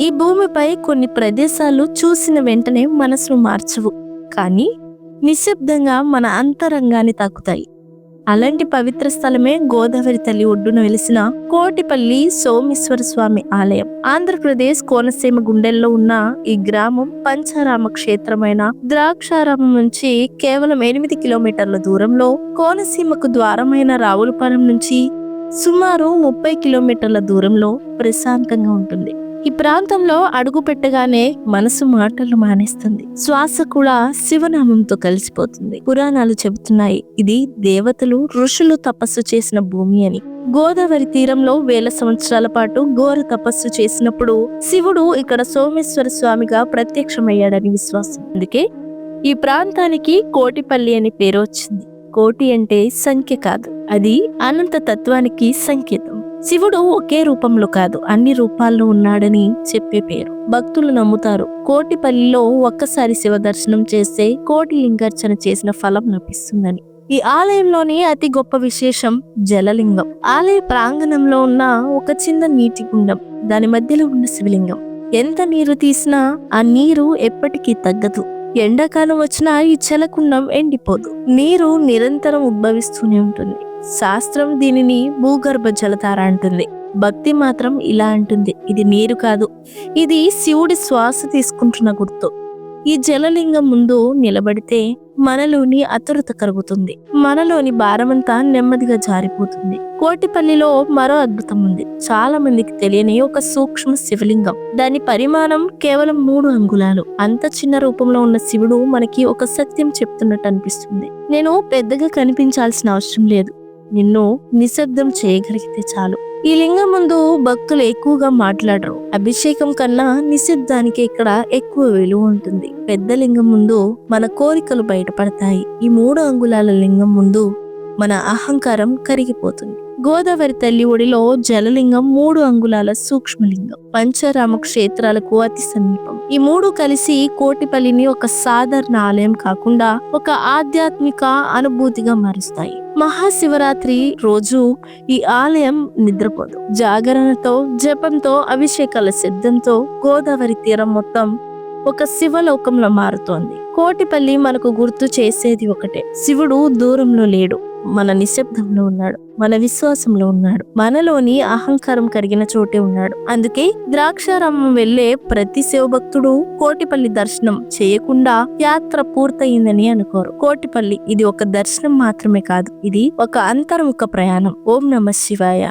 ఈ భూమిపై కొన్ని ప్రదేశాలు చూసిన వెంటనే మనసును మార్చవు. కానీ నిశ్శబ్దంగా మన అంతరంగాన్ని తాకుతాయి. అలాంటి పవిత్ర స్థలమే గోదావరి తల్లి ఒడ్డున వెలిసిన కోటిపల్లి సోమేశ్వర స్వామి ఆలయం. ఆంధ్రప్రదేశ్ కోనసీమ గుండెల్లో ఉన్న ఈ గ్రామం పంచారామ క్షేత్రమైన ద్రాక్షారామం నుంచి కేవలం ఎనిమిది కిలోమీటర్ల దూరంలో కోనసీమకు ద్వారమైన రావులపాలెం నుంచి సుమారు ముప్పై కిలోమీటర్ల దూరంలో ప్రశాంతంగా ఉంటుంది. ఈ ప్రాంతంలో అడుగు పెట్టగానే మనసు మాటలు మానేస్తుంది. శ్వాస కూడా శివనామంతో కలిసిపోతుంది. పురాణాలు చెబుతున్నాయి ఇది దేవతలు ఋషులు తపస్సు చేసిన భూమి అని. గోదావరి తీరంలో వేల సంవత్సరాల పాటు ఘోర తపస్సు చేసినప్పుడు శివుడు ఇక్కడ సోమేశ్వర స్వామిగా ప్రత్యక్షమయ్యాడని విశ్వాసం. అందుకే ఈ ప్రాంతానికి కోటిపల్లి అని పేరు వచ్చింది. కోటి అంటే సంఖ్య కాదు అది అనంత తత్వానికి సంకేతం. శివుడు ఒకే రూపంలో కాదు అన్ని రూపాల్లో ఉన్నాడని చెప్పే పేరు. భక్తులు నమ్ముతారు. కోటిపల్లిలో ఒక్కసారి శివ దర్శనం చేస్తే కోటి లింగార్చన చేసిన ఫలం లభిస్తుందని. ఈ ఆలయంలోని అతి గొప్ప విశేషం జలలింగం. ఆలయ ప్రాంగణంలో ఉన్న ఒక చిన్న నీటి గుండం దాని మధ్యలో ఉన్న శివలింగం. ఎంత నీరు తీసినా ఆ నీరు ఎప్పటికీ తగ్గదు. ఎండాకాలం వచ్చినా ఈ జలకుండం ఎండిపోదు. నీరు నిరంతరం ఉద్భవిస్తూనే ఉంటుంది. శాస్త్రం దీనిని భూగర్భ జలతార అంటుంది. భక్తి మాత్రం ఇలా అంటుంది. ఇది నీరు కాదు. ఇది శివుడి శ్వాస తీసుకుంటున్న గుర్తు. ఈ జలలింగం ముందు నిలబడితే మనలోని అతురత కరుగుతుంది మనలోని భారమంతా నెమ్మదిగా జారిపోతుంది. కోటిపల్లిలో మరో అద్భుతం ఉంది. చాలా మందికి తెలియని ఒక సూక్ష్మ శివలింగం. దాని పరిమాణం కేవలం మూడు అంగుళాలు. అంత చిన్న రూపంలో ఉన్న శివుడు మనకి ఒక సత్యం చెప్తున్నట్టు అనిపిస్తుంది. నేను పెద్దగా కనిపించాల్సిన అవసరం లేదు. నిన్ను నిశ్శబ్దం చేయగలిగితే చాలు. ఈ లింగం ముందు భక్తులు ఎక్కువగా మాట్లాడరు. అభిషేకం కన్నా నిశ్శబ్దానికి ఇక్కడ ఎక్కువ విలువ ఉంటుంది. పెద్ద లింగం ముందు మన కోరికలు బయటపడతాయి. ఈ మూడు అంగుళాల లింగం ముందు మన అహంకారం కరిగిపోతుంది. గోదావరి తల్లి ఒడిలో జలలింగం మూడు అంగుళాల సూక్ష్మలింగం. పంచరామ క్షేత్రాలకు అతి సమీపం. ఈ మూడు కలిసి కోటిపల్లిని ఒక సాధారణ ఆలయం కాకుండా ఒక ఆధ్యాత్మిక అనుభూతిగా మారుస్తాయి. మహాశివరాత్రి రోజు ఈ ఆలయం నిద్రపోదు. జాగరణతో జపంతో అభిషేకాల సిద్ధంతో గోదావరి తీరం మొత్తం ఒక శివలోకంలో మారుతోంది. కోటిపల్లి మనకు గుర్తు చేసేది ఒకటే. శివుడు దూరంలో లేడు. మన నిశ్శబ్దంలో ఉన్నాడు మన విశ్వాసంలో ఉన్నాడు మనలోని అహంకారం కరిగిన చోటే ఉన్నాడు. అందుకే ద్రాక్షారామం వెళ్ళే ప్రతి శివభక్తుడు కోటిపల్లి దర్శనం చేయకుండా యాత్ర పూర్తయిందని అనుకోరు. కోటిపల్లి ఇది ఒక దర్శనం మాత్రమే కాదు ఇది ఒక అంతర్ముఖ ప్రయాణం. ఓం నమ శివాయ.